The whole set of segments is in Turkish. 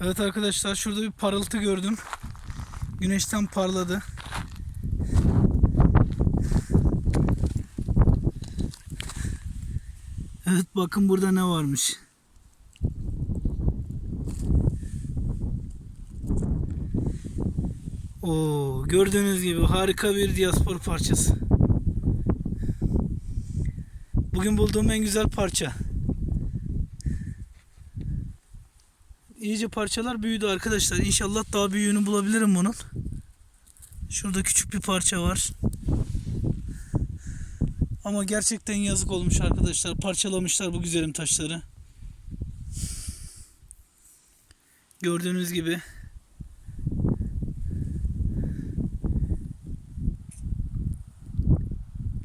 Evet arkadaşlar şurada bir parıltı gördüm. Güneşten parladı. Evet bakın burada ne varmış. Oo, gördüğünüz gibi harika bir diaspor parçası. Bugün bulduğum en güzel parça. İyice parçalar büyüdü arkadaşlar. İnşallah daha büyüğünü bulabilirim bunun. Şurada küçük bir parça var. Ama gerçekten yazık olmuş arkadaşlar. Parçalamışlar bu güzelim taşları. Gördüğünüz gibi.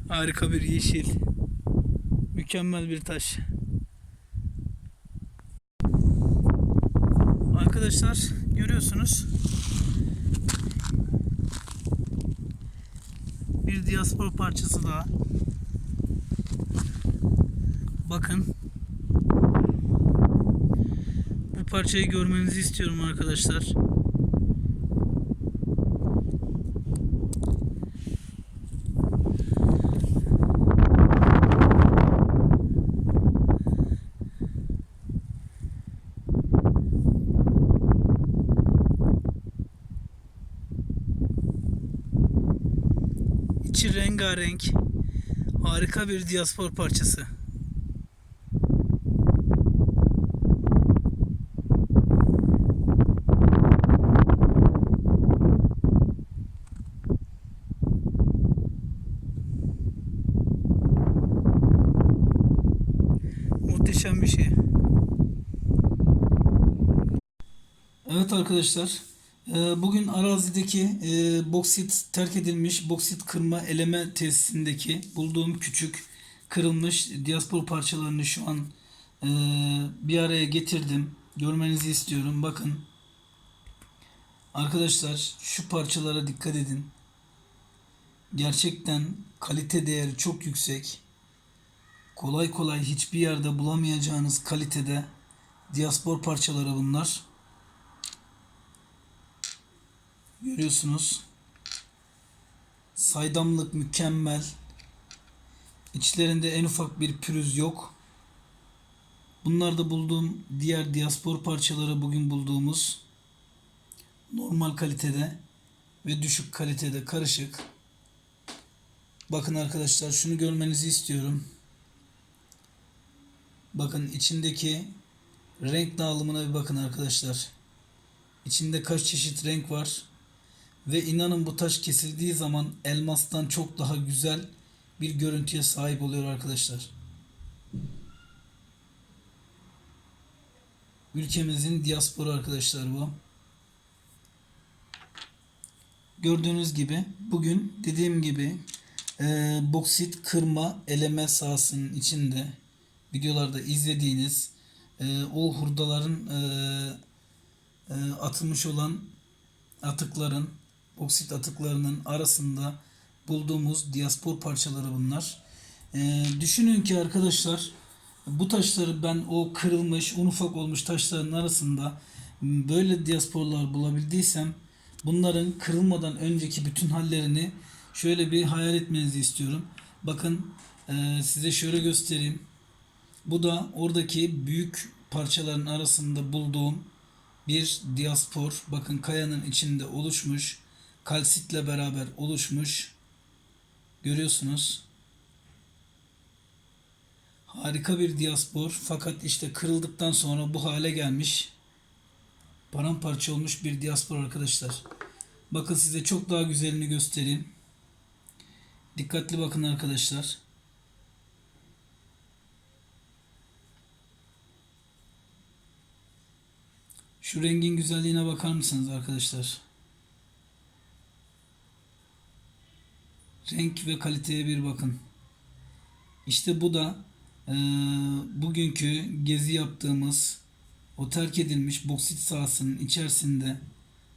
Harika bir yeşil. Mükemmel bir taş. Arkadaşlar görüyorsunuz. Bir diaspor parçası daha. Bakın. Bu parçayı görmenizi istiyorum arkadaşlar. İçi rengarenk. Harika bir diaspor parçası. Muhteşem bir şey. Evet arkadaşlar. E, Bugün arazideki e, boksit terk edilmiş boksit kırma eleme tesisindeki bulduğum küçük kırılmış diaspor parçalarını şu an e, bir araya getirdim. Görmenizi istiyorum. Bakın. Arkadaşlar şu parçalara dikkat edin. Gerçekten kalite değeri çok yüksek. Kolay kolay hiçbir yerde bulamayacağınız kalitede diaspor parçaları bunlar. Görüyorsunuz. Saydamlık mükemmel. İçlerinde en ufak bir pürüz yok. Bunlar da bulduğum diğer diaspor parçaları bugün bulduğumuz normal kalitede ve düşük kalitede karışık. Bakın arkadaşlar şunu görmenizi istiyorum. Bakın içindeki renk dağılımına bir bakın arkadaşlar. İçinde kaç çeşit renk var. Ve inanın bu taş kesildiği zaman elmastan çok daha güzel bir görüntüye sahip oluyor arkadaşlar. Ülkemizin diasporu arkadaşlar bu. Gördüğünüz gibi bugün dediğim gibi e, boksit kırma eleme sahasının içinde videolarda izlediğiniz e, o hurdaların e, e, atılmış olan atıkların boksit atıklarının arasında bulduğumuz diaspor parçaları bunlar. E, düşünün ki arkadaşlar bu taşları ben o kırılmış un ufak olmuş taşların arasında böyle diasporlar bulabildiysem bunların kırılmadan önceki bütün hallerini şöyle bir hayal etmenizi istiyorum. Bakın e, size şöyle göstereyim. Bu da oradaki büyük parçaların arasında bulduğum bir diaspor. Bakın kayanın içinde oluşmuş. Kalsitle beraber oluşmuş. Görüyorsunuz. Harika bir diaspor. Fakat işte kırıldıktan sonra bu hale gelmiş. Paramparça olmuş bir diaspor arkadaşlar. Bakın size çok daha güzelini göstereyim. Dikkatli bakın arkadaşlar. Şu rengin güzelliğine bakar mısınız arkadaşlar? Renk ve kaliteye bir bakın. İşte bu da e, bugünkü gezi yaptığımız o terk edilmiş boksit sahasının içerisinde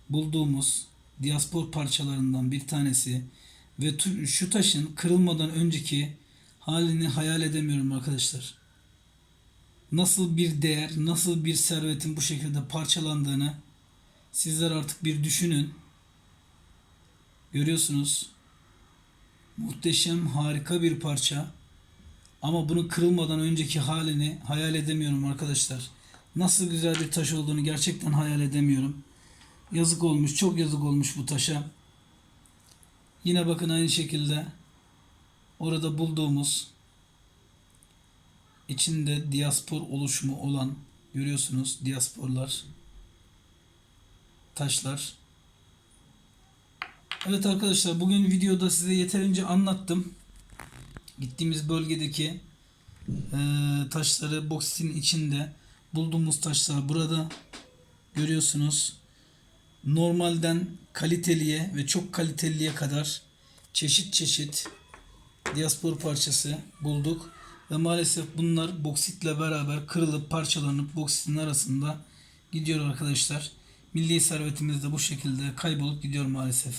bulduğumuz diaspor parçalarından bir tanesi ve şu taşın kırılmadan önceki halini hayal edemiyorum arkadaşlar. nasıl bir değer, nasıl bir servetin bu şekilde parçalandığını sizler artık bir düşünün. Görüyorsunuz. Muhteşem, harika bir parça. Ama bunu kırılmadan önceki halini hayal edemiyorum arkadaşlar. Nasıl güzel bir taş olduğunu gerçekten hayal edemiyorum. Yazık olmuş, çok yazık olmuş bu taşa. Yine bakın aynı şekilde orada bulduğumuz içinde diaspor oluşumu olan görüyorsunuz diasporlar taşlar. Evet arkadaşlar bugün videoda size yeterince anlattım. Gittiğimiz bölgedeki eee, taşları boksitin içinde bulduğumuz taşlar burada görüyorsunuz. Normalden kaliteliye ve çok kaliteliye kadar çeşit çeşit diaspor parçası bulduk. Ve maalesef bunlar boksitle beraber kırılıp parçalanıp boksitin arasında gidiyor arkadaşlar. Milli servetimiz de bu şekilde kaybolup gidiyor maalesef.